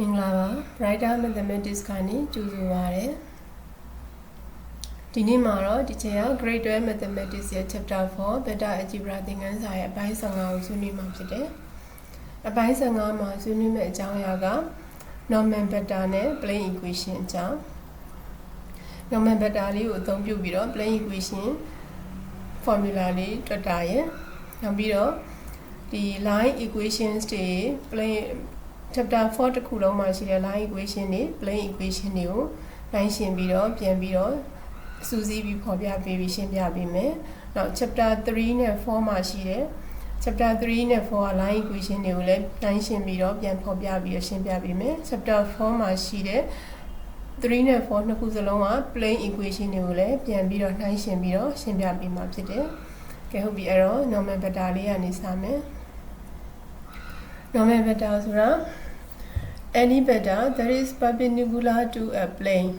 မင်္ဂလာပါ Brighter Mathematics ကနေကြိုဆိုပါရစေဒီနေ့မှာတော့ဒီချိန်က Grade 12 Mathematics ရဲ့ Chapter 4 Beta Algebra သင်ခန်းစာရဲ့အပိုင်း15ကိုဆွေးနွေးမှာဖြစ်တယ်အပိုင်း15မှာဆွေးနွေးမယ့်အကြောင်းအရာက Norman Beta နဲ့ Plane Equation အကြောင်း Norman Beta လေးကိုအသုံးပြုပြီးတော့ Plane Equation formula လေးတွက်တာရယ်နောက်ပြီးတော့ဒီ line equations တွေ plane chapter 4တခုလုံးမှာရှိတဲ့ line equation တွေ plane equation တွေကိုနိုင်ရှင်းပြီးတော့ပြန်ပြီးတော့စူးစီးပြီးဖော်ပြပေးပြီးရှင်းပြပေးမယ်။နောက် chapter 3နဲ့4မှာရှိတဲ့ chapter 3နဲ့4က line equation တွေကိုလည်းနိုင်ရှင်းပြီးတော့ပြန်ဖော်ပြပြီးတော့ရှင်းပြပေးမယ်။ chapter 4မှာရှိတဲ့3နဲ့4နှစ်ခုစလုံးက plane equation တွေကိုလည်းပြန်ပြီးတော့နှိုင်းရှင်းပြီးတော့ရှင်းပြပေးမှာဖြစ်တယ်။ကဲဟုတ်ပြီအဲ့တော့ normal vector လေးကနေစမယ်။ normal vector ဆိုတာ any vector that is perpendicular to a plane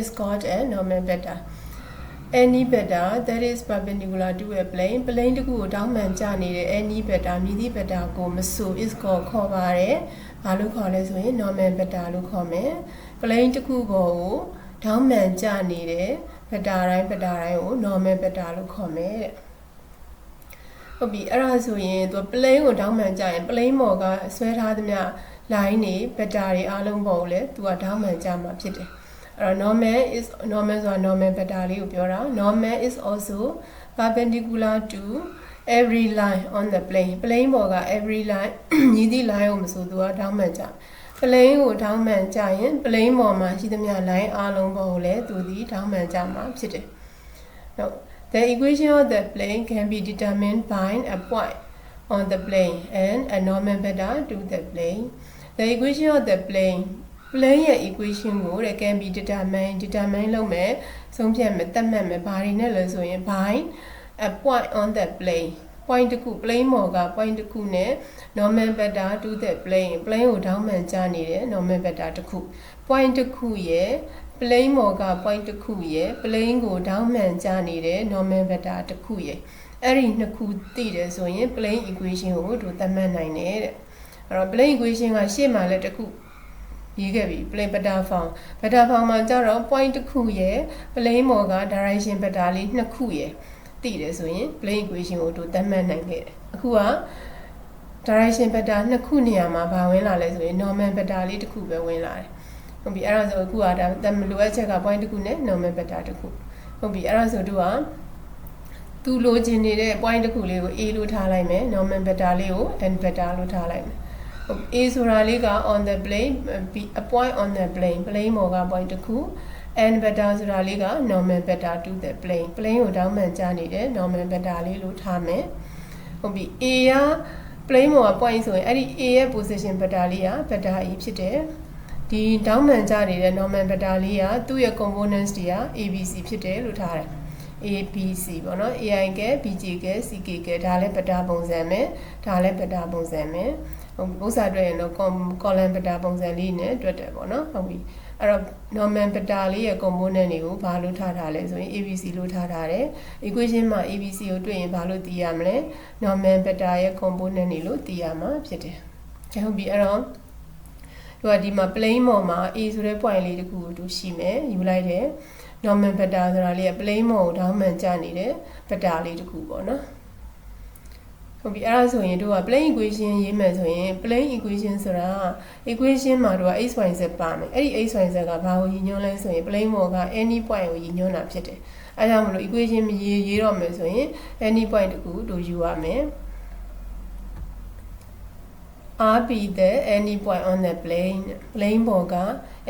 is called a normal vector any vector that is perpendicular to a plane plane တစ်ခုကိုတောင်းမှန်ကျနေတဲ့ any vector မြည်သည့် vector ကိုမဆို is called ခေါ်ပါတယ်ဘာလို့ခေါ်လဲဆိုရင် normal vector လို့ခေါ်မယ် plane တစ်ခုပေါ်ကိုတောင်းမှန်ကျနေတဲ့ vector တိုင်း vector တိုင်းကို normal vector လို့ခေါ်မယ်တဲ့ ဟုတ်ပြီအဲ့ဒါဆိုရင်သူ plane ကိုတောင်းမှန်ကြရင် plane ပေါ်ကဆွဲထားသမျှ line တွေ vector တွေအားလုံးပေါ်ကိုလည်းသူကတောင်းမှန်ကြမှာဖြစ်တယ်အဲ့တော့ normal is normal ဆိုတာ normal vector လေးကိုပြောတာ normal is also perpendicular to every line on the plane plane ပေါ်က every line ညီသည့် line ကိုမဆိုသူကတောင်းမှန်ကြ plane ကိုတောင်းမှန်ကြရင် plane ပေါ်မှာရှိသမျှ line အားလုံးပေါ်ကိုလည်းသူသည်တောင်းမှန်ကြမှာဖြစ်တယ် Now the equation of the plane can be determined by a point on the plane and a normal vector to the plane the equation of the plane plane ရဲ့ equation ကိုတဲ့ can be determined determine လုပ်မယ်ဆုံးဖြတ်မယ်သတ်မှတ်မယ်ဘာတွေနဲ့လဲဆိုရင် by a point on the plane point တစ်ခု plane မော်က point တစ်ခုနဲ့ normal vector to the plane plane ကိုတောင်းမှန်ကြနေတဲ့ normal vector တစ်ခု point တစ်ခုရဲ့ plane မော်က point တစ်ခုရဲ့ plane ကိုတောင်းမှန်ကြနေတဲ့ normal vector တစ်ခုရဲ့အဲ့ဒီနှစ်ခုသိတယ်ဆိုရင် plane equation ကိုတို့သတ်မှတ်နိုင်တယ်တဲ့အဲ့တော့ plane equation ကရှေ့မှာလည်းတစ်ခုရေးခဲ့ပြီ plane vector form vector form မှာကျတော့ point တစ်ခုရဲ့ plane မော်က direction vector လေးနှစ်ခုရဲ့သိတယ်ဆိုရင် plane equation ကိုတို့သတ်မှတ်နိုင်ခဲ့တယ်အခုက direction vector နှစ်ခုနေရာမှာဘာဝင်လာလဲဆိုရင် normal vector လေးတစ်ခုပဲဝင်လာတယ် ဟုတ်ပြီအဲ့ဒါဆိုအခုကဒါတမလိုအပ်ချက်က point တစ်ခုနဲ့ normal vector တစ်ခုဟုတ်ပြီအဲ့ဒါဆိုတို့ကသူလိုချင်နေတဲ့ point တစ်ခုလေးကို A လို့ထားလိုက်မယ် normal vector လေးကို n vector လို့ထားလိုက်မယ် A ဆိုတာလေးက on the plane B a point on the plane plane ပေါ်က point တစ်ခု n vector ဆိုတာလေးက normal vector to the plane plane ကိုတောင်းမှန်ကြနေတဲ့ normal vector လေးလို့ထားမယ်ဟုတ်ပြီ A က plane ပေါ်က point ဆိုရင်အဲ့ဒီ A ရဲ့ position vector လေးက vector E ဖြစ်တယ် ဒီတောင်းမှန်ကြနေတဲ့ normal vector လေးကသူ့ရဲ့ components တွေက ABC ဖြစ်တယ်လို့ထားတယ် ABC ပေါ့နော် AI က BJ က CK ကဒါလည်း vector ပုံစံပဲဒါလည်း vector ပုံစံပဲဥစ္စာတွေ့ရင်တော့ column vector ပုံစံလေးနဲ့တွက်တယ်ပေါ့နော်ဟုတ်ပြီအဲ့တော့ normal vector လေးရဲ့ component တွေကိုဘာလို့ထားထားလဲဆိုရင် ABC လို့ထားထားတယ် equation မှာ ABC ကိုတွေ့ရင်ဘာလို့သိရမလဲ normal vector ရဲ့ component တွေလို့သိရမှာဖြစ်တယ်ဟုတ်ပြီအဲ့တော့ သူကဒီမှာ plane ပေါ်မှာ A ဆိုတဲ့ point လေးတခုကိုသူရှိမယ်ယူလိုက်တယ် normal vector ဆိုတာလေးက plane ပေါ်ကိုတောင်းမှန်ကျနေတဲ့ vector လေးတခုပေါ့နော်ဟုတ်ပြီအဲ့ဒါဆိုရင်တို့က plane equation ရေးမယ်ဆိုရင် plane equation ဆိုတာ equation မှာတို့က x y z ပါမယ်အဲ့ဒီ x y z ကဘာကိုရည်ညွှန်းလဲဆိုရင် plane ပေါ်က any point ကိုရည်ညွှန်းတာဖြစ်တယ်အဲဒါကြောင့်မလို့ equation မရေးရေးတော့မယ်ဆိုရင် any point တခုတို့ယူရမယ် R be the any point on the plane plane ပေါ်က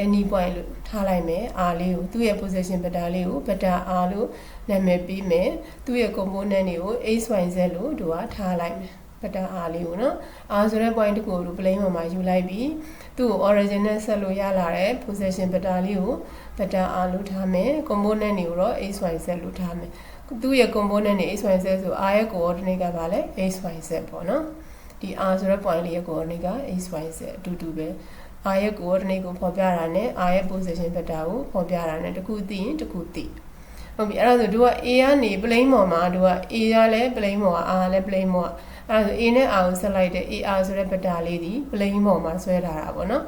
any point လို့ထားလိုက်မယ် R လေးကိုသူ့ရဲ့ position vector လေးကို vector R လို့နာမည်ပေးမယ်သူ့ရဲ့ component တွေကို x y z လို့တို့ကထားလိုက်မယ် vector R လေးကိုနော် R ဆိုတဲ့ point တခုကိုတို့ plane ပေါ်မှာယူလိုက်ပြီးသူ့ကို origin နဲ့ဆက်လို့ရလာတဲ့ position vector လေးကို vector R လို့ထားမယ် component တွေကိုတော့ x y z လို့ထားမယ်သူ့ရဲ့ component တွေ x y z ဆို R ရဲ့ coordinate ကပါလဲ x y z ပေါ့နော် ဒီ r ဆိုတဲ့ point လေးရဲ့ coordinate က x y z အတူတူပဲ r ရဲ့ coordinate ကိုဖော်ပြတာနဲ့ r ရဲ့ position vector ကိုဖော်ပြတာနဲ့တခုသိရင်တခုသိဟုတ်ပြီအဲ့ဒါဆိုတို့က a ကနေ plane ပေါ်မှာတို့က a ကလည်း plane ပေါ်က r လည်း plane ပေါ်ကအဲ့ဒါဆို a နဲ့ r ကိုဆက်လိုက်တဲ့ ar ဆိုတဲ့ vector လေးဒီ plane ပေါ်မှာဆွဲထားတာပေါ့နော်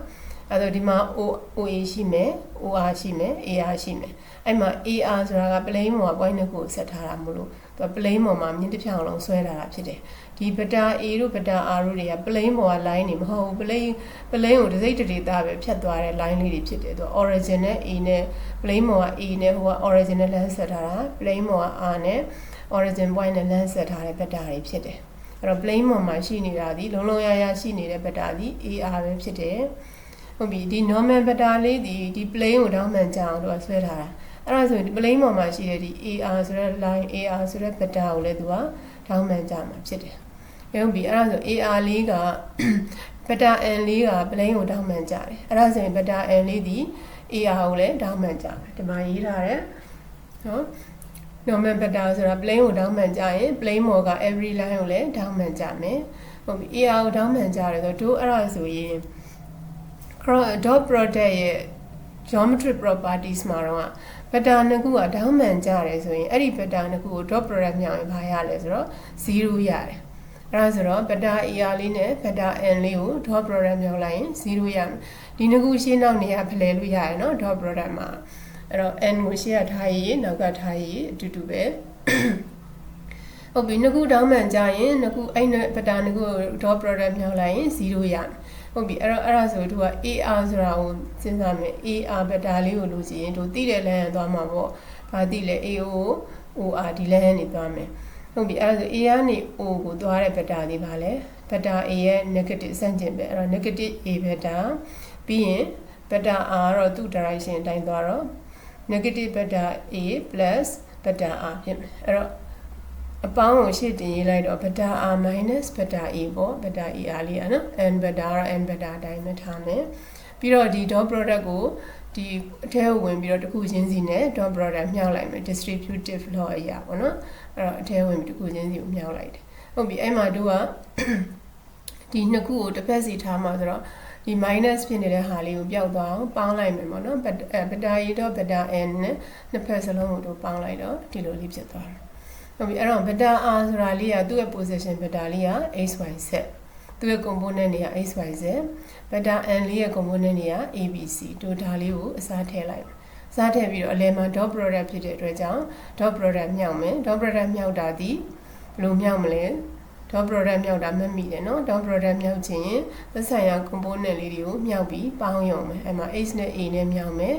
အဲဒါဒီမှာ O OA ရှိမယ် OR ရှိမယ် AR ရှိမယ် အဲ့မှာ AR ဆိုတာက plane ပေါ်က point တစ်ခုကိုဆက်ထားတာမလို့သူက plane ပေါ်မှာမြင့်တစ်ဖြောင်လုံးဆွဲထားတာဖြစ်တယ်ဒီဗတာ A တို့ဗတာ R တို့တွေက plane ပေါ်က line တွေမဟုတ်ဘူး plane plane ကိုတစ်စိတ်တစ်ဒေသပဲဖြတ်သွားတဲ့ line လေးတွေဖြစ်တယ်သူက origin နဲ့ A နဲ့ plane ပေါ်က A နဲ့ဟိုက origin နဲ့ length ဆက်ထားတာ plane ပေါ်က R နဲ့ origin point နဲ့ length ဆက်ထားတဲ့ဗတာတွေဖြစ်တယ်အဲ့တော့ plane ပေါ်မှာရှိနေတာဒီလုံးလုံးရရရှိနေတဲ့ဗတာဒီ AR ပဲဖြစ်တယ်ဟုတ်ပြီဒီ normal ဗတာလေးဒီဒီ plane ကိုတောင်းမှန်ကြအောင်သူကဆွဲထားတာ အဲ့ဒါဆိုရင်ဒီ plane ပေါ်မှာရှိတဲ့ဒီ AR ဆိုတဲ့ line AR ဆိုတဲ့ဗတာကိုလည်းသူကတောင်းမှန်ကြမှာဖြစ်တယ်ဟုတ်ပြီအဲ့ဒါဆို AR လေးကဗတာ N လေးက plane ကိုတောင်းမှန်ကြတယ်အဲ့ဒါဆိုရင်ဗတာ N လေးဒီ AR ကိုလည်းတောင်းမှန်ကြတယ်ဒီမှာရေးထားတယ်နော် normal vector ဆိုတာ plane ကိုတောင်းမှန်ကြရင် plane မော်က every line ကိုလည်းတောင်းမှန်ကြမယ်ဟုတ်ပြီ AR ကိုတောင်းမှန်ကြတယ်ဆိုတော့တို့အဲ့ဒါဆိုရင် dot product ရဲ့ geometric properties မှာတော့ vector နှစ်ခုကတောင်းမှန်ကြတယ်ဆိုရင်အဲ့ဒီ vector နှစ်ခုကို dot product မြောက်ရင်ဘာရလဲဆိုတော့0ရတယ်အဲ့ဒါဆိုတော့ vector AR လေးနဲ့ vector N လေးကို dot product မြောက်လိုက်ရင်0ရမယ်ဒီနှစ်ခုရှင်းနောက်နေရဖလှယ်လို့ရတယ်နော် dot product မှာအဲ့တော့ n ကိုရှေ့ကထားရည်နောက်ကထားရည်အတူတူပဲဟုတ်ပြီနှစ်ခုတောင်းမှန်ကြရင်နှစ်ခုအဲ့နဲ့ပတာနှစ်ခု dot product မြောက်လိုက်ရင်0ရမယ် ဟုတ်ပြီအဲ့တော့အဲ့ဒါဆိုသူက AR ဆိုတာကိုစဉ်းစားမယ် AR ပတာလေးကိုလို့ရှိရင်သူသိတဲ့လမ်းရသွားမှာပေါ့ဘာသိလဲ AO OR ဒီလမ်းနေသွားမယ်ဟုတ်ပြီအဲ့ဒါဆို A ကနေ O ကိုသွားတဲ့ဗက်တာဒီပါလဲဗက်တာ A ရဲ့ negative ဆန့်ကျင်ပဲအဲ့တော့ negative A ဗက်တာပြီးရင်ဗက်တာ R တော့သူ့ direction အတိုင်းသွားတော့ negative vector a plus vector r ဖြစ်မယ်အဲ့တော့ အပေါင်းကိုရှေ့တင်ရေးလိုက်တော့ vector r minus vector a ပေါ့ vector a r လေးอ่ะနော် n vector တော့ n vector အတိုင်းပဲထားမယ်ပြီးတော့ဒီ dot product ကိုဒီအထဲကိုဝင်ပြီးတော့တစ်ခုချင်းစီနဲ့ dot product မြောက်လိုက်မယ် distributive law အရာပေါ့နော်အဲ့တော့အထဲဝင်ပြီးတစ်ခုချင်းစီကိုမြောက်လိုက်တယ်ဟုတ်ပြီအဲ့မှာတို့ကဒီနှစ်ခုကိုတစ်ဖက်စီထားမှာဆိုတော့ဒီ minus ဖြစ်နေတဲ့ဟာလေးကိုပျောက်သွားအောင်ပေါင်းလိုက်မယ်ပေါ့နော်ဘတာရီတော့ဘတာ n နဲ့နှစ်ဖက်စလုံးကိုတို့ပေါင်းလိုက်တော့ဒီလိုလေးဖြစ်သွားတယ် ဟုတ်ပြီအဲ့တော့ဘတာ r ဆိုတာလေးကသူ့ရဲ့ position ဘတာလေးက xyz သူ့ရဲ့ component တွေက xyz ဘတာ n လေးရဲ့ component တွေက abc တို့ဒါလေးကိုအစားထည့်လိုက်စားထည့်ပြီးတော့အလယ်မှာ dot product ဖြစ်တဲ့အတွက်ကြောင့် dot product မြောက်မယ် dot product မြောက်တာဒီဘယ်လိုမြောက်မလဲ dot product မြောက်တာမှတ်မိတယ်နော် dot product မြောက်ခြင်းသက်ဆိုင်ရာ component လေးတွေကိုမြောက်ပြီးပေါင်းရုံမယ်အဲ့မှာ x နဲ့ a နဲ့မြောက်မယ်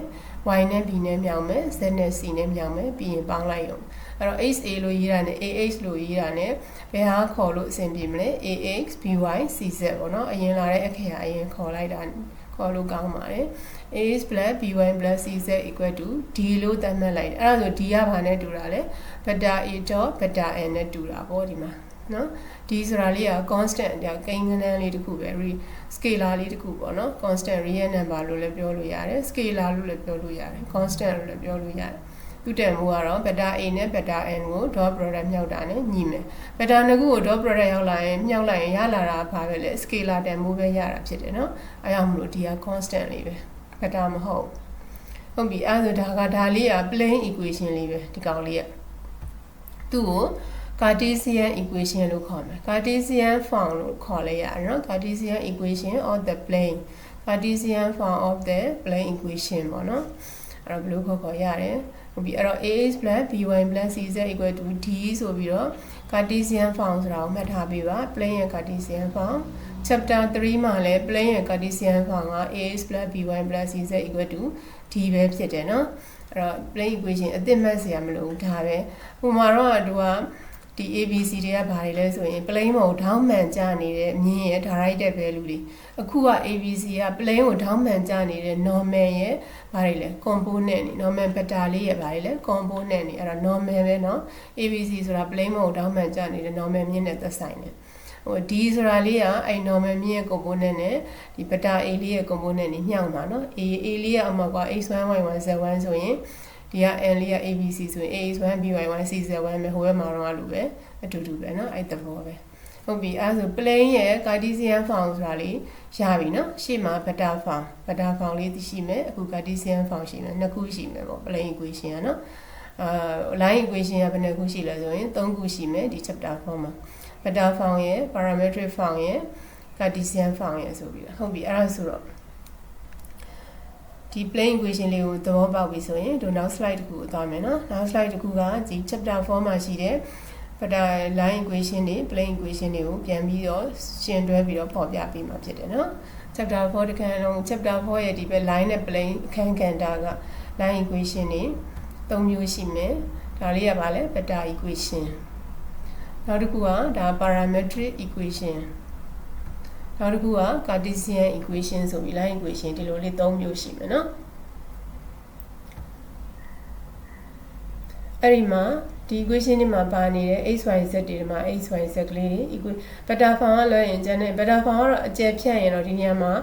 y နဲ့ b နဲ့မြောက်မယ် z နဲ့ c နဲ့မြောက်မယ်ပြီးရင်ပေါင်းလိုက်ရုံ အဲ့တော့ xa လို့ရေးတာနဲ့ ah လို့ရေးတာနဲ့ဘယ်ဟာခေါ်လို့အဆင်ပြေမလဲ ax by cz ပေါ့နော်အရင်လာတဲ့အခရာအရင်ခေါ်လိုက်တာခေါ်လို့ကောင်းပါတယ် ax plus by plus cz equal to d လို့သတ်မှတ်လိုက်တယ်အဲ့ဒါဆို d ကဘာနဲ့တူတာလဲ beta a dot beta n နဲ့တူတာပေါ့ဒီမှာနော်ဒီဆိုတာလေးက constant အတကိန်းကနန်းလေးတစ်ခုပဲ scalar လေးတစ်ခုပေါ့နော် constant real number လို့လည်းပြောလို့ရတယ် scalar လို့လည်းပြောလို့ရတယ် constant လို့လည်းပြောလို့ရတယ် သူတန်မှုကတော့ beta a နဲ့ beta n ကို dot product မြောက်တာနဲ့ညီမယ် beta နှစ်ခုကို dot product ရောက်လာရင်မြောက်လိုက်ရင်ရလာတာဘာပဲလဲ scalar တန်မှုပဲရတာဖြစ်တယ်နော်အဲကြောင့်မလို့ဒီက constant လေးပဲ beta မဟုတ်ဟုတ်ပြီအဲဆိုဒါကဒါလေးက plane equation လေးပဲဒီကောင်လေးကသူ့ကို Cartesian equation လို့ခေါ်မယ် Cartesian form လို့ခေါ်လိုက်ရတယ်နော် Cartesian equation of the plane Cartesian form of the plane equation ပေါ့နော်အဲ့တော့ဘယ်လိုခေါ်ခေါ်ရတယ် ဟုတ်ပြီအဲ့တော့ ax by cz equal to d ဆိုပြီးတော့ Cartesian form ဆိုတာကိုမှတ်ထားပေးပါ plane ရဲ့ Cartesian form chapter 3မှာလည်း plane ရဲ့ Cartesian form က ax by cz equal to d ပဲဖြစ်တယ်နော်အဲ့တော့ plane equation အသစ်မှတ်စရာမလိုဘူးဒါပဲဟိုမှာတော့သူက ဒီ ABC တွေကဘာတွေလဲဆိုရင် plane ကိုထောင်းမှန်ကျနေတဲ့အမြင်ရဲ့ directed value တွေအခုက ABC က plane ကိုထောင်းမှန်ကျနေတဲ့ normal ရဲ့ဘာတွေလဲ component တွေ normal vector လေးရဲ့ဘာတွေလဲ component တွေအဲ့တော့ normal ပဲเนาะ ABC ဆိုတာ plane ကိုထောင်းမှန်ကျနေတဲ့ normal မြင့်တဲ့သက်ဆိုင်တယ်ဟို D ဆိုတာလေးကအဲ့ normal မြင့်ရဲ့ component နဲ့ဒီ beta A လေးရဲ့ component တွေညှောင်းတာเนาะ A A လေးကအမှကွာ x1 y1 z1 ဆိုရင် ဒီက n လေးက abc ဆိုရင် ax1 by1 c7 ပဲဟိုဘက်မှာတော့လို့ပဲအတူတူပဲเนาะအဲ့သဘောပဲဟုတ်ပြီအဲဆို plane ရဲ့ cartesian form ဆိုတာလေးရပြီเนาะရှေ့မှာ beta form beta form လေးသိရှိမယ်အခု cartesian form ရှိမယ်နှစ်ခုရှိမယ်ပေါ့ plane equation ကเนาะအာ line equation ကဘယ်နှခုရှိလဲဆိုရင်၃ခုရှိမယ်ဒီ chapter form မှာ beta form ရဲ့ parametric form ရဲ့ cartesian form ရဲ့ဆိုပြီးဟုတ်ပြီအဲ့ဒါဆိုတော့ ဒီ plane equation လေးကိုသဘောပေါက်ပြီဆိုရင်တို့နောက် slide တစ်ခုကိုသွားမယ်နော်နောက် slide တစ်ခုကဒီ chapter 4မှာရှိတဲ့ vector line equation တွေ plane equation တွေကိုပြန်ပြီးတော့ရှင်းတွဲပြီးတော့ဖော်ပြပေးမှာဖြစ်တယ်နော် chapter 4တခါလုံး chapter 4ရဲ့ဒီဘက် line နဲ့ plane အခန်းကဏ္ဍက line equation တွေ၃မျိုးရှိမယ်ဒါလေးကဘာလဲ vector equation နောက်တစ်ခုကဒါ parametric equation နောက်တစ်ခုက Cartesian equation ဆိုပြီး line equation ဒီလိုလေး၃မျိုးရှိမယ်နော်အဲ့ဒီမှာဒီ equation တွေမှာပါနေတဲ့ x y z တွေဒီမှာ x y z ကလေးတွေ beta form ကလွှဲရင်ကျန်တဲ့ beta form ကတော့အကျယ်ဖြန့်ရင်တော့ဒီနေရာမှာ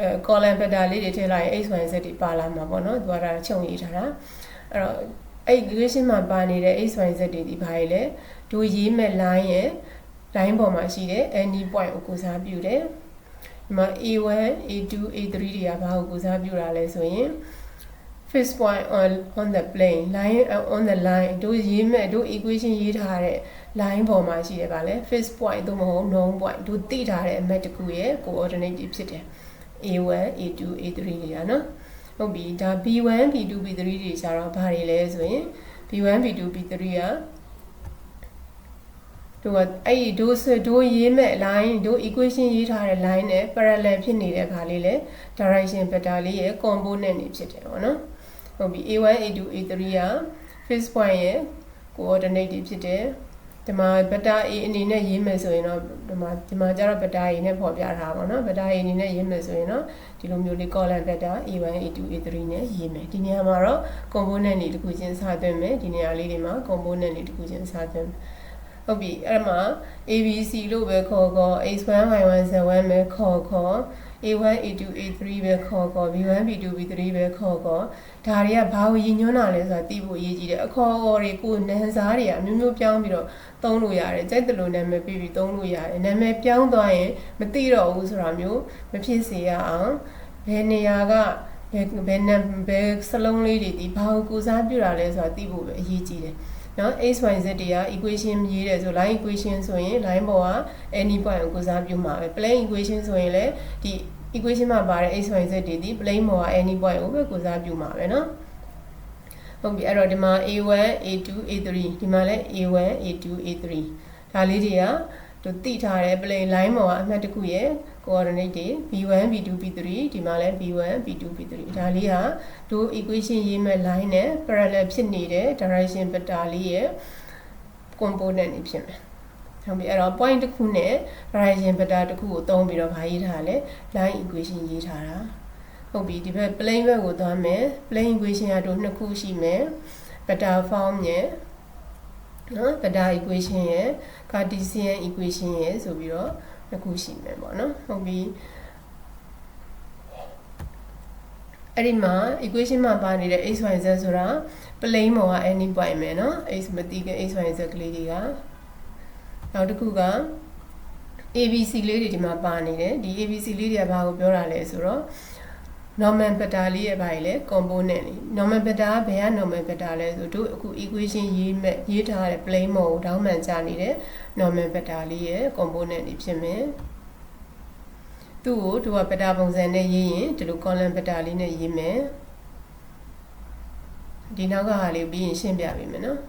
အဲ column beta လေးတွေထည့်လိုက်ရင် x y z တွေပါလာမှာပေါ့နော်သူကဒါခြုံရေးထားတာအဲ့တော့အဲ့ equation မှာပါနေတဲ့ x y z တွေဒီဘာတွေလဲတို့ရေးမဲ့ line ရဲ့ line ပေါ်မှာရှိတဲ့ any point ကိုကိုစားပြုတယ်ဒီမှာ a1 a2 a3 တွေကဘာကိုကိုစားပြုတာလဲဆိုရင် fixed point on on the plane line on the line တို့ရေးမဲ့တို့ equation ရေးထားတဲ့ line ပေါ်မှာရှိတယ်ဗာလဲ fixed point သို့မဟုတ် known point တို့သိထားတဲ့အမှတ်တစ်ခုရဲ့ coordinate တွေဖြစ်တယ် a1 a2 a3 တွေကနော်ဟုတ်ပြီဒါ b1 b2 b3 တွေကျတော့ဘာတွေလဲဆိုရင် b1 b2 b3 က တို့ကအဲ့ဒီဒိုးဆွဒိုးရေးမဲ့ line ဒိုး equation ရေးထားတဲ့ line နဲ့ parallel ဖြစ်နေတဲ့ခါလေးလေ direction vector လေးရဲ့ component တွေဖြစ်တယ်ပေါ့နော်ဟုတ်ပြီ a1 a2 a3 က fixed point ရဲ့ coordinate တွေဖြစ်တယ်ဒီမှာ vector a အနေနဲ့ရေးမယ်ဆိုရင်တော့ဒီမှာဒီမှာကျတော့ vector a နဲ့ပေါ်ပြထားပါတော့ vector a အနေနဲ့ရေးမယ်ဆိုရင်တော့ဒီလိုမျိုးလေး column vector a1 a2 a3 နဲ့ရေးမယ်ဒီနေရာမှာတော့ component တွေတစ်ခုချင်းစသွင်းမယ်ဒီနေရာလေးတွေမှာ component တွေတစ်ခုချင်းစသွင်းမယ် ဟုတ်ပြီအဲ့မှာ ABC လို့ပဲခေါ်ခေါ် X1 Y1 Z1 ပဲခေါ်ခေါ် A1 A2 A3 ပဲခေါ်ခေါ် B1 B2 B3 ပဲခေါ်ခေါ်ဒါတွေကဘာကိုရည်ညွှန်းတာလဲဆိုတာသိဖို့အရေးကြီးတယ်အခေါ်အခေါ်တွေကိုနန်းစားတွေကအမျိုးမျိုးပြောင်းပြီးတော့သုံးလို့ရတယ်ကြိုက်တယ်လို့နာမည်ပေးပြီးသုံးလို့ရတယ်နာမည်ပြောင်းသွားရင်မသိတော့ဘူးဆိုတာမျိုးမဖြစ်စေရအောင်ဘယ်နေရာကဘယ်ဘယ်ဘယ်စလုံးလေးတွေဒီဘာကိုကိုစားပြုတာလဲဆိုတာသိဖို့ပဲအရေးကြီးတယ် နော် x y z တွေက equation ရေးတယ်ဆို line equation ဆိုရင် line ပေါ်က any point ကိုစားပြုမှာပဲ plane equation ဆိုရင်လည်းဒီ equation မှာပါတဲ့ x y z တွေဒီ plane ပေါ်က any point ကိုပဲကိုစားပြုမှာပဲနော်ဟုတ်ပြီအဲ့တော့ဒီမှာ A1 A2 A3 ဒီမှာလည်း A1 A2 A3 ဒါလေးတွေကတို့တိထားတဲ့ plane line ပေါ်ကအမှတ်တစ်ခုရဲ့ coordinate တွေ b1 b2 b3 ဒီမှာလည်း b1 b2 b3 ဒါလေးဟာတို့ equation ရေးမဲ့ line နဲ့ parallel ဖြစ်နေတဲ့ direction vector လေးရဲ့ component တွေဖြစ်မယ်ဟုတ်ပြီအဲ့တော့ point တစ်ခုနဲ့ direction vector တစ်ခုကိုသုံးပြီးတော့ဗာရေးထားလဲ line equation ရေးထားတာဟုတ်ပြီဒီဘက် plane ဘက်ကိုသွားမယ် plane equation ကတို့နှစ်ခုရှိမယ် vector form ရဲ့နော် vector equation ရဲ့ cartesian equation ရဲ့ဆိုပြီးတော့ နှစ်ခုရှိမယ်ပေါ့နော်ဟုတ်ပြီအဲ့ဒီမှာ equation မှာပါနေတဲ့ x y z ဆိုတာ plane ပေါ်က any point မယ်နော် x မတိက x y z ကလေးတွေကနောက်တစ်ခုက ABC လေးတွေဒီမှာပါနေတယ်ဒီ ABC လေးတွေကဘာကိုပြောတာလဲဆိုတော့ normal vector လေးရဲ့ဘာကြီးလဲ component လေး normal vector ကဘယ်က normal vector လဲဆိုတို့အခု equation ရေးမဲ့ရေးထားတဲ့ plane မကိုတောင်းမှန်ကြနေတဲ့ normal vector လေးရဲ့ component တွေဖြစ်မယ်သူ့ကိုတို့က vector ပုံစံနဲ့ရေးရင်ဒီလို column vector လေးနဲ့ရေးမယ်ဒီနောက်ကဟာလေးပြီးရင်ရှင်းပြပေးမယ်နော်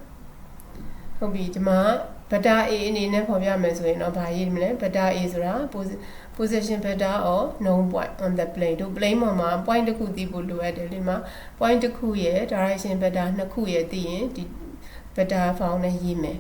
ဟုတ်ပြီဒီမှာ vector A အနေနဲ့ဖော်ပြမယ်ဆိုရင်တော့ဘာရေးမလဲ vector A ဆိုတာ position vector or known point on the plane တို့ plane ပေါ်မှာ point တစ်ခုသိဖို့လိုအပ်တယ်ဒီမှာ point တစ်ခုရဲ့ direction vector နှစ်ခုရဲ့သိရင်ဒီ vector form နဲ့ရေးမယ်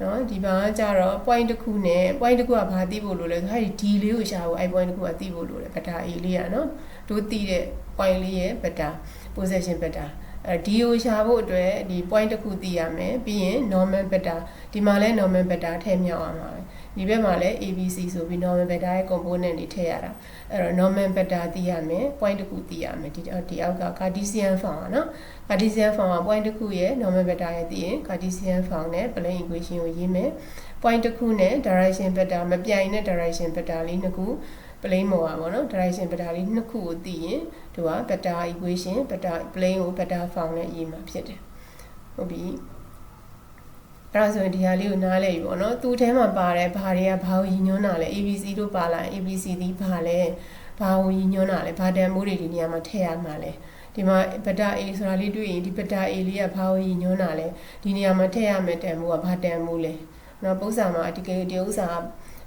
နော်ဒီမှာကျတော့ point တစ်ခုနဲ့ point တစ်ခုကဘာသိဖို့လိုလဲဆိုဟဲ့ဒီ D လေးကိုရှာဖို့အဲ့ point တစ်ခုကသိဖို့လိုတယ် vector A လေးอ่ะနော်တို့သိတဲ့ point လေးရဲ့ vector position vector အဲဒီကိုရှာဖို့အတွက်ဒီ point တစ်ခုသိရမယ်ပြီးရင် normal vector ဒီမှာလဲ normal vector ထည့်မြောက်အောင်ပါပဲ ဒီဘက်မှာလည်း ABC ဆိုပြီး normal vector ရဲ့ component တွေထည့်ရတာအဲ့တော့ normal vector သိရမယ် point တစ်ခုသိရမယ်ဒီဒီအောက်က Cartesian form နော် Cartesian form က point တစ်ခုရဲ့ normal vector ရဲ့သိရင် Cartesian form နဲ့ plane equation ကိုရေးမယ် point တစ်ခုနဲ့ direction vector မပြိုင်တဲ့ direction vector လေးနှစ်ခု plane ပေါ်ပါဗောနော် direction vector လေးနှစ်ခုကိုသိရင်ဒီက vector equation vector plane ကို vector form နဲ့ရေးမှာဖြစ်တယ်ဟုတ်ပြီ အဲ့ဒါဆိုရင်ဒီဟာလေးကိုနားလဲပြီပေါ့နော်သူ့ထဲမှာပါတယ်ဘာတွေကဘာကိုရည်ညွှန်းတာလဲ ABC တို့ပါလာ ABC ဒီဘာလဲဘာကိုရည်ညွှန်းတာလဲဘာတန်မိုးတွေဒီနေရာမှာထည့်ရမှာလဲဒီမှာဗတာ A ဆိုတာလေးတွေ့ရင်ဒီဗတာ A လေးကဘာကိုရည်ညွှန်းတာလဲဒီနေရာမှာထည့်ရမယ်တန်မိုးကဘာတန်မိုးလဲနော်ပုံစံမှာဒီကေဒီဥစ္စာ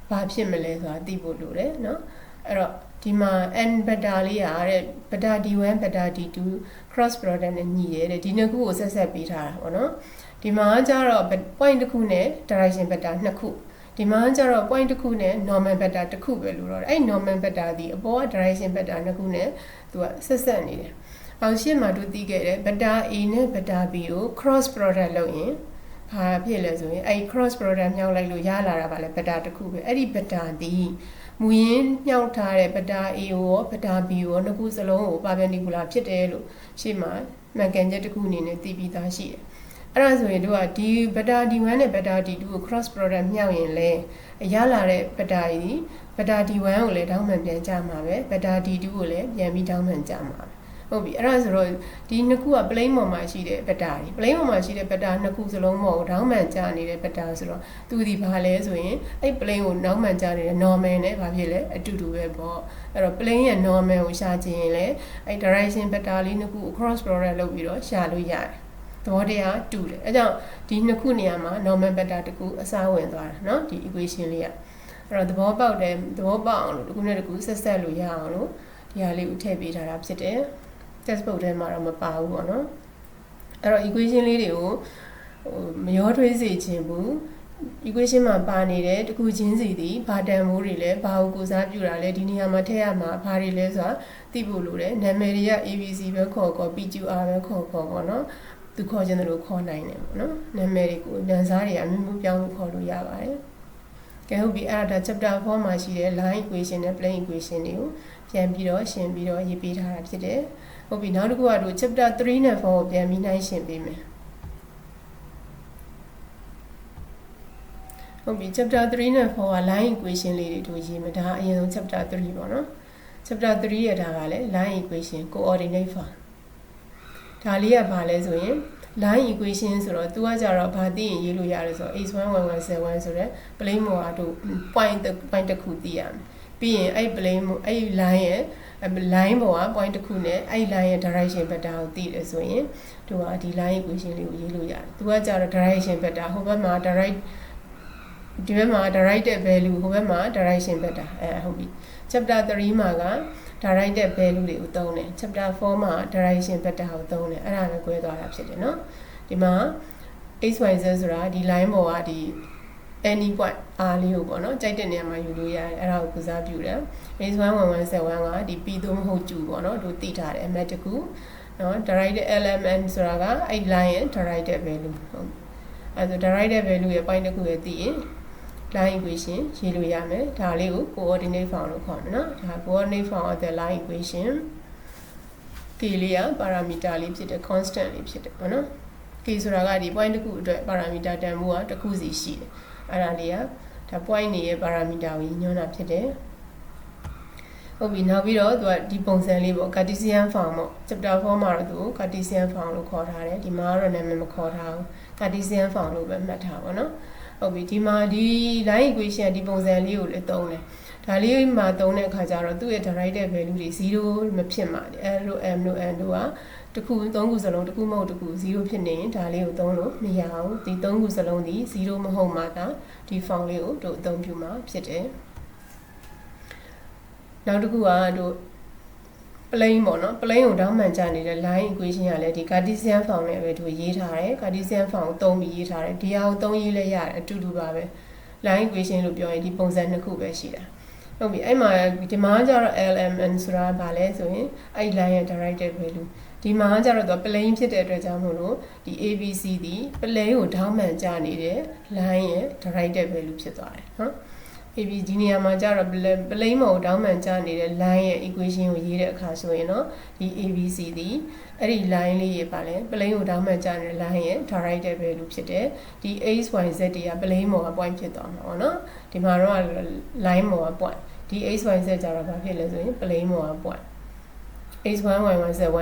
ကဘာဖြစ်မလဲဆိုတာသိဖို့လိုတယ်နော်အဲ့တော့ဒီမှာ n ဘတာလေးရတဲ့ဘတာ d1 ဘတာ d2 cross product နဲ့ညီရဲတဲ့ဒီနှစ်ခုကိုဆက်ဆက်ပေးထားတာပေါ့နော် ဒီမှာကျတော့ point တစ်ခုနဲ့ direction beta နှစ်ခုဒီမှာကျတော့ point တစ်ခုနဲ့ normal beta တစ်ခုပဲလို့တော့အဲ့ normal beta ဒီအပေါ်က direction beta နှစ်ခုနဲ့သူကဆက်ဆက်နေတယ်။အောင်ရှင်းမှာတို့သိခဲ့တယ် beta A နဲ့ beta B ကို cross product လုပ်ရင်ဘာဖြစ်လဲဆိုရင်အဲ့ cross product မြောက်လိုက်လို့ရလာတာပါလေ beta တစ်ခုပဲအဲ့ဒီ beta ဒီမူရင်းမြောက်ထားတဲ့ beta A ကိုရော beta B ကိုရောနှစ်ခုစလုံးကို perpendicular ဖြစ်တယ်လို့ရှင်းမှာမှန်ကန်ချက်တစ်ခုအနေနဲ့သိပြီးသားရှိတယ်။ အဲ့ဒါဆိုရင်တို့ကဒီ beta D1 နဲ့ beta D2 ကို cross product မြောက်ရင်လေရလာတဲ့ beta ကြီး beta D1 ကိုလည်းတောင်းမှန်ပြန်ကြမှာပဲ beta D2 ကိုလည်းပြန်ပြီးတောင်းမှန်ကြမှာပဲဟုတ်ပြီအဲ့ဒါဆိုတော့ဒီနှစ်ခုက plane ပေါ်မှာရှိတဲ့ beta ကြီး plane ပေါ်မှာရှိတဲ့ beta နှစ်ခုစလုံးပေါ်ကိုတောင်းမှန်ကြနေတဲ့ beta ဆိုတော့သူဒီဘာလဲဆိုရင်အဲ့ plane ကိုနောက်မှန်ကြနေတဲ့ normal နဲ့ဘာဖြစ်လဲအတူတူပဲပေါ့အဲ့တော့ plane ရဲ့ normal ကိုရှာချင်ရင်လည်းအဲ့ direction beta လေးနှစ်ခုကို cross product လုပ်ပြီးတော့ရှာလို့ရတယ် သဘောတရားတူတယ်အဲကြောင့်ဒီနှစ်ခုနေရာမှာ normal beta တကူအစားဝင်သွားတာเนาะဒီ equation လေးကအဲ့တော့သဘောပေါက်တယ်သဘောပေါက်အောင်လို့တကူနဲ့တကူဆက်ဆက်လို့ရအောင်လို့ဒီဟာလေးကိုထည့်ပေးထားတာဖြစ်တယ် textbook ထဲမှာတော့မပါဘူးပေါ့နော်အဲ့တော့ equation လေးတွေကိုဟိုမရောထွေးစေခြင်းဘူး equation မှာပါနေတဲ့တခုချင်းစီသည်ဘာတန်မိုးတွေလဲဘာကိုကိုစားပြုတာလဲဒီနေရာမှာထည့်ရမှာဘာတွေလဲဆိုတာသိဖို့လိုတယ်နာမည်တွေက ABC ပဲခေါ်ခေါ် PQR ပဲခေါ်ခေါ်ပေါ့နော် သူခေါ်ခြင်းတို့ခေါ်နိုင်တယ်ပေါ့နော်နာမည်တွေကိုနန်းစားတွေအမျိုးမျိုးပြောင်းလို့ခေါ်လို့ရပါတယ်ကဲဟုတ်ပြီအဲ့ဒါ chapter 4မှာရှိတဲ့ line equation နဲ့ plane equation တွေကိုပြန်ပြီးတော့ရှင်းပြီးတော့ရေးပေးထားတာဖြစ်တယ်ဟုတ်ပြီနောက်တစ်ခုကတော့ chapter 3နဲ့4ကိုပြန်ပြီးနှိုင်းရှင်းပေးမယ်ဟုတ်ပြီ chapter 3နဲ့4က line equation လေးတွေတို့ရေးမယ်ဒါအရင်ဆုံး chapter 3ပေါ့နော် chapter 3ရတာကလည်း line equation coordinate form ဒါလေးကဘာလဲဆိုရင် line equation ဆိုတော့ तू ကကြတော့ဘာသိရင်ရေးလို့ရတယ်ဆိုတော့ h11171 ဆိုတော့ plane ပေါ်အတူ point point တစ်ခုသိရမယ်ပြီးရင်အဲ့ plane အဲ့ line ရဲ့ line ပေါ်က point တစ်ခုနဲ့အဲ့ line ရဲ့ direction vector ကိုသိတယ်ဆိုရင်သူကဒီ line equation လေးကိုရေးလို့ရတယ်သူကကြတော့ direction vector ဟိုဘက်မှာ direct ဒီဘက်မှာ directed value ဟိုဘက်မှာ direction vector အဲဟုတ်ပြီ chapter 3မှာက directed value တွေကိုသုံးတယ် chapter 4မှာ direction vector ကိုသုံးတယ်အဲ့ဒါပဲ꿰သွားတာဖြစ်တယ်เนาะဒီမှာ xyz ဆိုတာဒီ line ပေါ်ကဒီ any point r လေးကိုပေါ့နော်ကြိုက်တဲ့နေရာမှာယူလို့ရတယ်အဲ့ဒါကိုကုစားပြုတယ် h11171 ကဒီ p သို့မဟုတ်ကျူပေါ့နော်တို့သိထားတယ်အမတ်တကူနော် directed element ဆိုတာကအဲ့ line ရဲ့ directed value ဟုတ်အဲ့ဒါ directed value ရဲ့ point တစ်ခုရဲ့သိရင် line equation ရေးလို့ရမယ်ဒါလေးကို coordinate form လို့ခေါ်တယ်နော်ဒါ coordinate form of the line equation k လေးက parameter လေးဖြစ်တယ် constant လေးဖြစ်တယ်ပေါ့နော် k ဆိုတာကဒီ point တစ်ခုအတွက် parameter တန်ဖိုးကတစ်ခုစီရှိတယ်အဲ့ဒါလေးကဒါ point နေရဲ့ parameter ကိုညွှန်းတာဖြစ်တယ်ဟုတ်ပြီနောက်ပြီးတော့သူကဒီပုံစံလေးပေါ့ Cartesian form ပေါ့ chapter 4မှာတော့သူ Cartesian form လို့ခေါ်ထားတယ်ဒီမှာတော့နာမည်မခေါ်ထားဘူး Cartesian form လို့ပဲမှတ်ထားပါတော့ ဟုတ်ပြီဒီမှာဒီ line equation ဒီပုံစံလေးကိုလည်းသုံးတယ်ဒါလေးမှာသုံးတဲ့အခါကျတော့သူ့ရဲ့ directed value တွေ0မဖြစ်မှာ L လို့ M လို့ N တို့ကတခုသုံးခုစလုံးတခုမဟုတ်တခု0ဖြစ်နေရင်ဒါလေးကိုသုံးလို့မရဘူးဒီသုံးခုစလုံးဒီ0မဟုတ်မှဒါဒီ form လေးကိုတို့အသုံးပြုမှာဖြစ်တယ်နောက်တစ်ခုကတို့ plane ပေါ့နော် plane ကိုတောင်းမှန်ကြနေတဲ့ line equation ကလည်းဒီ Cartesian form နဲ့ပဲသူရေးထားတယ် Cartesian form ကိုသုံးပြီးရေးထားတယ်ဒီဟာကိုသုံးရေးလဲရတယ်အတူတူပါပဲ line equation လို့ပြောရင်ဒီပုံစံနှစ်ခုပဲရှိတာဟုတ်ပြီအဲ့မှာဒီမှာကျတော့ LMN ဆိုတာဗာလဲဆိုရင်အဲ့ line ရဲ့ directed value ဒီမှာကျတော့သူ plane ဖြစ်တဲ့အတွက်ကြောင့်မို့လို့ဒီ ABC ဒီ plane ကိုထောင်းမှန်ကြနေတဲ့ line ရဲ့ directed value ဖြစ်သွားတယ်နော် AB ဒီနေရာမှာကျတော့ plane မကိုတောင်းမှန်ကြနေတဲ့ line ရဲ့ equation ကိုရေးတဲ့အခါဆိုရင်တော့ဒီ ABC ဒီအဲ့ဒီ line လေးရေပါလဲ plane ကိုတောင်းမှန်ကြနေတဲ့ line ရဲ့ directed value ဖြစ်တယ်ဒီ x y z တွေက plane မော်က point ဖြစ်သွားမှာပေါ့နော်ဒီမှာတော့ line မော်က point ဒီ x y z ကျတော့ဘာဖြစ်လဲဆိုရင် plane မော်က point h1y1z1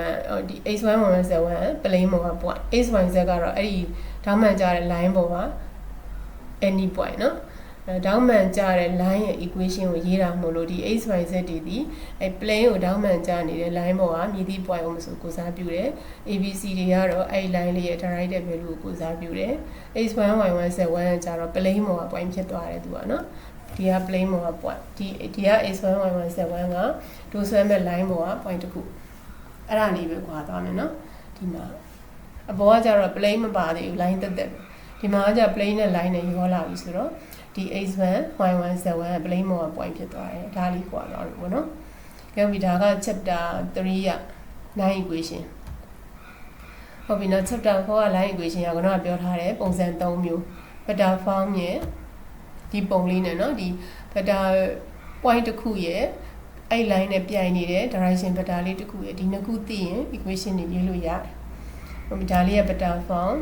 ဒီ h1y1z1 plane ပေါ်က point xyz ကတော့အဲ့ဒီတောင်းမှန်ကြတဲ့ line ပေါ်က any point เนาะ အဲ ဒေါင်းမှန်ကြတဲ့ line ရဲ့ equation ကိုရေးတာမလို့ဒီ x y z တွေဒီအဲ plane ကိုဒေါင်းမှန်ကြနေတဲ့ line ပေါ်ကမြည်သည့် point ကိုမဆိုကိုစားပြုတယ် abc တွေကတော့အဲ့ line လေးရဲ့ direct value ကိုကိုစားပြုတယ် x1 y1 z1 ကျတော့ plane ပေါ်က point ဖြစ်သွားတယ်သူကနော်ဒီက plane ပေါ်က point ဒီဒီက x1 y1 z1 ကဒိုဆွဲမဲ့ line ပေါ်က point တစ်ခုအဲ့ဒါလေးပဲကွာသွားမယ်နော်ဒီမှာအပေါ်ကကျတော့ plane မပါသေးဘူး line တက်တက်ပဲဒီမှာကကျ plane နဲ့ line နဲ့ရောလာပြီဆိုတော့ ဒီ x1 y1 z1 က plane ပေါ်က point ဖြစ်သွားတယ်ဒါလေးကွာသွားပြီပေါ့နော်ကဲပြီဒါက chapter 3ရ line equation ဟုတ်ပြီနော် chapter 4က line equation ကကတော့ပြောထားတယ်ပုံစံ3မျိုး vector form ရဲ့ဒီပုံလေးနဲ့နော်ဒီ vector point တစ်ခုရဲ့အဲ့ line နဲ့ပြိုင်နေတဲ့ direction vector လေးတစ်ခုရဲ့ဒီနှစ်ခုသိရင် equation တွေရေးလို့ရတယ်ဟုတ်ပြီဒါလေးရဲ့ vector form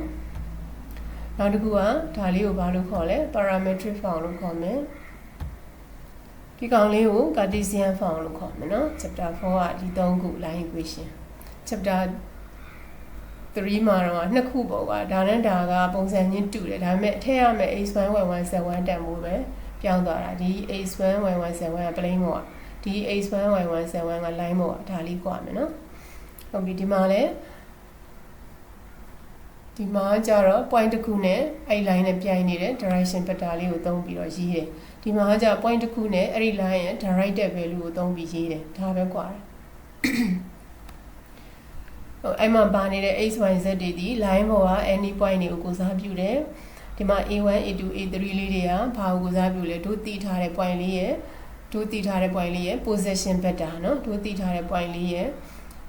နောက်တစ်ခုကဒါလေးကိုဘာလို့ခေါ်လဲ parametric form လို့ခေါ်မယ်ဒီကောင်လေးကို Cartesian form လို့ခေါ်မယ်နော် chapter 4ကဒီ၃ခု line equation chapter 3မှာတော့နှစ်ခုပေါ့ကွာဒါနဲ့ဒါကပုံစံချင်းတူတယ်ဒါပေမဲ့အထက်ရမယ့် x1 y1 z1 တန်ဖိုးပဲပြောင်းသွားတာဒီ x1 y1 z1 က plane ပေါ့ဒီ x1 y1 z1 က line ပေါ့ဒါလေးကွာမယ်နော်ဟုတ်ပြီဒီမှာလည်း ဒီမှာကျတော့ point တစ်ခုနဲ့အဲ့ line နဲ့ပြိုင်နေတဲ့ direction vector လေးကိုသုံးပြီးတော့ရေးတယ်ဒီမှာကျ point တစ်ခုနဲ့အဲ့ဒီ line ရဲ့ directed value ကိုသုံးပြီးရေးတယ်ဒါပဲကွာတယ်ဟိုအဲ့မှာပါနေတဲ့ x y z တွေဒီ line ပေါ်က any point တွေကိုကိုစားပြုတယ်ဒီမှာ a1 a2 a3 လေးတွေကဘာကိုကိုစားပြုလဲတို့တည်ထားတဲ့ point လေးရဲ့တို့တည်ထားတဲ့ point လေးရဲ့ position vector เนาะတို့တည်ထားတဲ့ point လေးရဲ့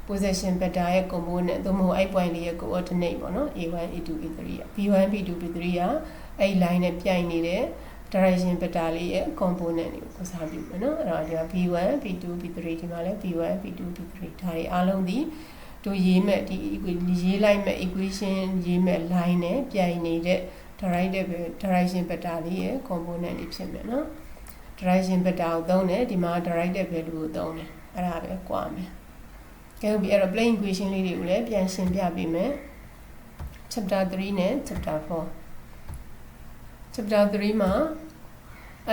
possession vector ရဲ့ component သို့မဟုတ်အဲ့ point လေးရဲ့ coordinate ပေါ့နော် a1 a2 a3 อ่ะb1 b2 b3 อ่ะအဲ့ line နဲ့ပြိုင်နေတဲ့ direction vector လေးရဲ့ component တွေကိုကိုစားပြုမယ်နော်အဲ့တော့ဒီမှာ b1 b2 b3 ဒီမှာလည်း b1 b2 b3 ဒါတွေအားလုံးဒီတို့ရေးမဲ့ဒီရေးလိုက်မဲ့ equation ရေးမဲ့ line နဲ့ပြိုင်နေတဲ့ directed direction vector လေးရဲ့ component တွေဖြစ်မယ်နော် direction vector ကိုသုံးတယ်ဒီမှာ directed value ကိုသုံးတယ်အဲ့ဒါပဲ꽌မယ် ကဲဟုတ်ပြီအဲ့တော့ plane equation လေးတွေကိုလည်းပြန်ရှင်းပြပေးမယ် chapter 3နဲ့ chapter 4 chapter 3မှာ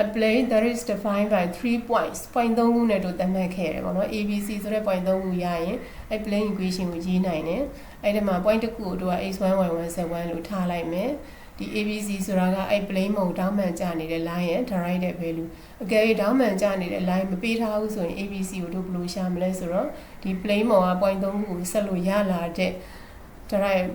a plane that is defined by 3 points point 3ခုနဲ့တို့သတ်မှတ်ခဲ့ရတယ်ပေါ့နော် ABC ဆိုတဲ့ point 3ခုရရင်အဲ့ plane equation ကိုရေးနိုင်တယ်အဲ့ဒီမှာ point တစ်ခုကိုတို့က x1 y1 z1 လို့ထားလိုက်မယ် ဒီ ABC ဆိုတာကအဲ့ plane မုံတောင်းမှန်ကြနေတဲ့ line ရဲ့ directed value အကယ်၍တောင်းမှန်ကြနေတဲ့ line မပေးထားဘူးဆိုရင် ABC ကိုတို့ဘယ်လိုရှာမလဲဆိုတော့ဒီ plane မုံက point 3ခုကိုဆက်လို့ရလာတဲ့ direct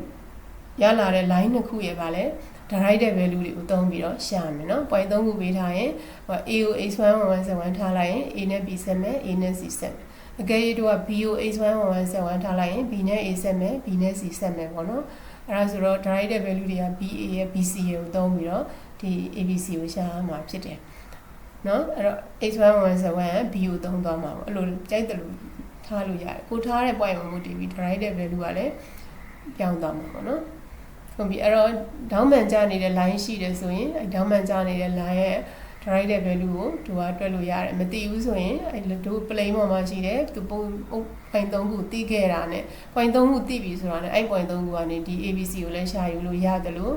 ရလာတဲ့ line နှစ်ခုရဲ့ဗာလဲ directed value တွေကိုသုံးပြီးတော့ရှာမယ်เนาะ point 3ခုပေးထားရင်ဟို a ကို x1 y1 z1 ထားလိုက်ရင် a နဲ့ b ဆက်မယ် a နဲ့ c ဆက်မယ်အကယ်၍တို့က b ကို x1 y1 z1 ထားလိုက်ရင် b နဲ့ a ဆက်မယ် b နဲ့ c ဆက်မယ်ပေါ့နော် အဲဒါဆိုတော့ directed value တွေက ba ရဲ့ bc ရဲ့ကိုသုံးပြီးတော့ဒီ abc ကိုရှာရမှာဖြစ်တယ်နော်အဲ့တော့ x1 y1 z1 က b ကိုသုံးသွားမှာပေါ့အဲ့လိုကြိုက်တယ်လို့ထားလို့ရတယ်ကိုထားတဲ့ point ကိုမူတည်ပြီး directed value ကလည်းပြောင်းသွားမှာပေါ့နော်ဟုတ်ပြီအဲ့တော့ဒေါင်းမှန်ကြနေတဲ့ line ရှိတယ်ဆိုရင်အဲဒေါင်းမှန်ကြနေတဲ့ line ရဲ့ directed value ကိုသူကတွက်လို့ရတယ်မသိဘူးဆိုရင်အဲတို့ plane ပေါ်မှာရှိတယ်သူပုံ point 3ခုတိခဲ့တာနဲ့ point 3ခုတိပြီဆိုတာနဲ့အဲ့ point 3ခုကနေဒီ ABC ကိုလည်းရှာယူလို့ရတယ်လို့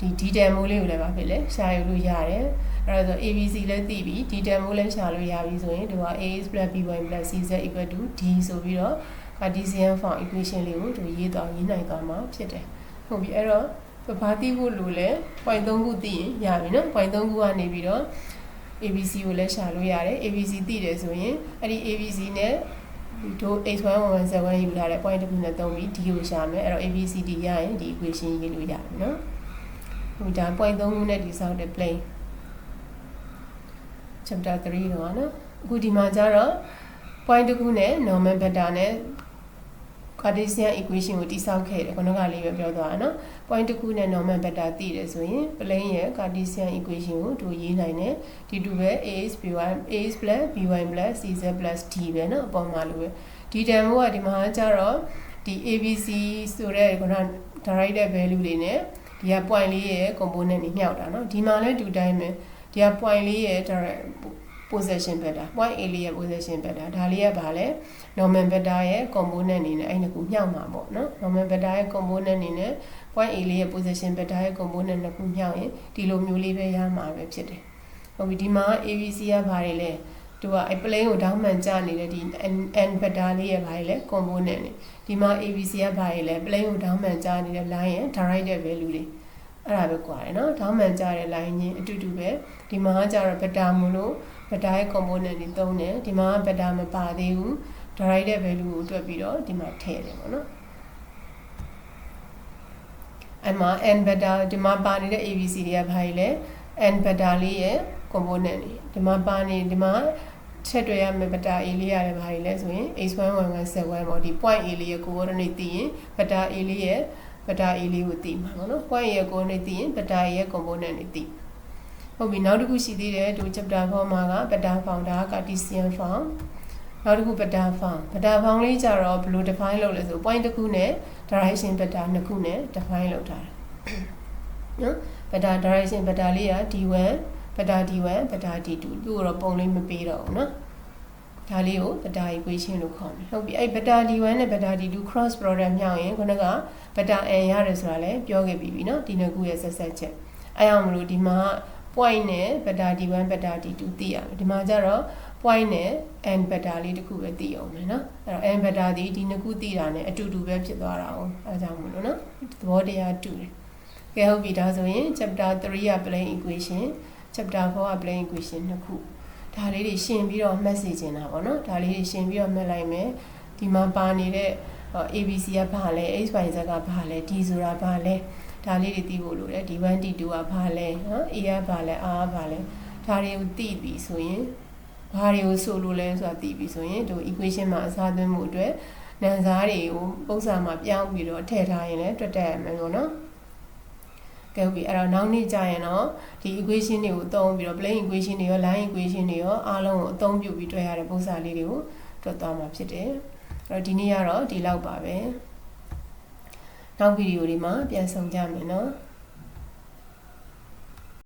ဒီ detail မိုးလေးကိုလည်းပါဖြစ်လေရှာယူလို့ရတယ်အဲ့ဒါဆို ABC လည်းသိပြီ detail မိုးလည်းရှာလို့ရပြီဆိုရင်သူက ax + by + cz = d ဆိုပြီးတော့ Cartesian form equation လေးကိုသူရေးသွားရေးနိုင်သွားမှာဖြစ်တယ်ဟုတ်ပြီအဲ့တော့ ဘာသိဖို့လိုလဲ point 3ခုသိရင်ရပြီနော် point 3ခုကနေပြီးတော့ ABC ကိုလည်းရှာလို့ရတယ် ABC သိတယ်ဆိုရင်အဲ့ဒီ ABC နဲ့တို့ h111z1 ယူလာတဲ့ point တစ်ခုနဲ့သုံးပြီး d ကိုရှာမယ်အဲ့တော့ ABCD ရရင်ဒီ equation ရေးလို့ရတယ်နော်ဟိုဒါ point 3ခုနဲ့ဒီဆောက်တဲ့ plane chapter 3တော့နော်အခုဒီမှာကျတော့ point တစ်ခုနဲ့ normal vector နဲ့ Cartesian equation ကိုတိစောက်ခဲ့တယ်ခုနကလေးပဲပြောသွားတာနော် point တစ်ခုနဲ့ normal vector သိတယ်ဆိုရင် plane ရဲ့ Cartesian equation ကိုတို့ရေးနိုင်တယ်ဒီတူပဲ ax by ax by by cz d ပဲနော်အပေါ်မှာလိုပဲဒီတန်ဖိုးကဒီမှာကျတော့ဒီ abc ဆိုတဲ့ခုန directed value တွေနဲ့ဒီက point လေးရဲ့ component တွေမြှောက်တာနော်ဒီမှာလည်းတူတိုင်းပဲဒီက point လေးရဲ့ direct possession vector point a လေးရဲ့ possession vector ဒါလေးကဘာလဲ normal vector ရဲ့ component အနေနဲ့အဲ့ဒီကူမြောက်မှာပေါ့နော် normal vector ရဲ့ component အနေနဲ့ point a လေးရဲ့ possession vector ရဲ့ component နှစ်ခုမြောက်ရင်ဒီလိုမျိုးလေးပဲရမှာပဲဖြစ်တယ်ဟုတ်ပြီဒီမှာ ABC ကဘာတွေလဲသူကအဲ့ plane ကိုဒေါင်းမှန်ကျနေတဲ့ဒီ n vector လေးရဲ့ဘာတွေလဲ component တွေဒီမှာ ABC ကဘာတွေလဲ plane ကိုဒေါင်းမှန်ကျနေတဲ့ line ရဲ့ direct value တွေအဲ့ဒါပဲကွာတယ်နော်ဒေါင်းမှန်ကျတဲ့ line ချင်းအတူတူပဲဒီမှာကကျတော့ vector မလို့ vector ရဲ့ component တွေသုံးတယ်ဒီမှာက vector မပါသေးဘူး direct value ကိုတွက်ပြီးတော့ဒီမှာထည့်တယ်ပေါ့နော်အဲ့မှာ n vector ဒီမှာပါနေတဲ့ ABC တွေကဘာတွေလဲ n vector လေးရဲ့ component တွေဒီမှာပါနေဒီမှာချက်တွေ့ရမယ့် vector a လေးရတယ်ဘာတွေလဲဆိုရင် x1y1z1 ပေါ့ဒီ point a လေးရဲ့ coordinate သိရင် vector a လေးရဲ့ vector a လေးကိုသိမှာပေါ့နော် point ရဲ့ coordinate သိရင် vector a ရဲ့ component တွေသိ ဟုတ်ပြီနောက်တစ်ခုရှိသေးတယ်ဒီ chapter 4မှာက vector form ဒါက cartesian form နောက်တစ်ခု vector form vector form လေးကြတော့ဘယ်လို define လုပ်လဲဆို point တစ်ခုနဲ့ direction vector နှစ်ခုနဲ့ define လုပ်ထားတယ်နော် vector direction vector လေးက d1 vector d1 vector d2 သူ့ကိုတော့ပုံလေးမပေးတော့ဘူးနော်ဒါလေးကို vector equation လို့ခေါ်တယ်ဟုတ်ပြီအဲ့ vector d1 နဲ့ vector d2 cross product မြောက်ရင်ခုနက vector n ရတယ်ဆိုတာလည်းပြောခဲ့ပြီးပြီနော်ဒီနှစ်ခုရဲ့ဆက်ဆက်ချက်အဲ့အောင်မလို့ဒီမှာ point နဲ့ vector d1 vector d2 သိရမယ်ဒီမှာကျတော့ point နဲ့ n vector လေးတစ်ခုပဲသိအောင်မယ်နော်အဲ့တော့ n vector ဒီဒီနှစ်ခုသိတာ ਨੇ အတူတူပဲဖြစ်သွားတာအောင်အဲဒါကြောင့်မလို့နော်သဘောတရားတူတယ်ကဲဟုတ်ပြီဒါဆိုရင် chapter 3က plane equation chapter 4က plane equation နှစ်ခုဒါလေးတွေရှင်းပြီးတော့မှတ်စီချင်တာပေါ့နော်ဒါလေးတွေရှင်းပြီးတော့မှတ်လိုက်မယ်ဒီမှာပါနေတဲ့ ABC ကဘာလဲ XYZ ကဘာလဲ D ဆိုတာဘာလဲ ဒါလေးတွေသိဖို့လိုတယ် D1 D2 ကဘာလဲနော် A ကဘာလဲ R ကဘာလဲဒါတွေကိုသိပြီဆိုရင်ဘာတွေကိုဆိုလို့လဲဆိုတာသိပြီဆိုရင်တို့ equation မှာအစားသွင်းမှုအတွက်နံစားတွေကိုပုံစံမှာပြောင်းပြီးတော့ထည့်ထားရင်လည်းတွက်တက်ရမယ်ပေါ့နော်ကဲပြီအဲ့တော့နောက်နေ့ကျရင်တော့ဒီ equation တွေကိုအသုံးပြီးတော့ plane equation တွေရော line equation တွေရောအားလုံးကိုအသုံးပြုပြီးတွက်ရတဲ့ပုံစံလေးတွေကိုတွက်သွားမှာဖြစ်တယ်အဲ့တော့ဒီနေ့ကတော့ဒီလောက်ပါပဲ နောက်ဗီဒီယိုတွေမှာပြန်ဆောင်ကြမယ်နော်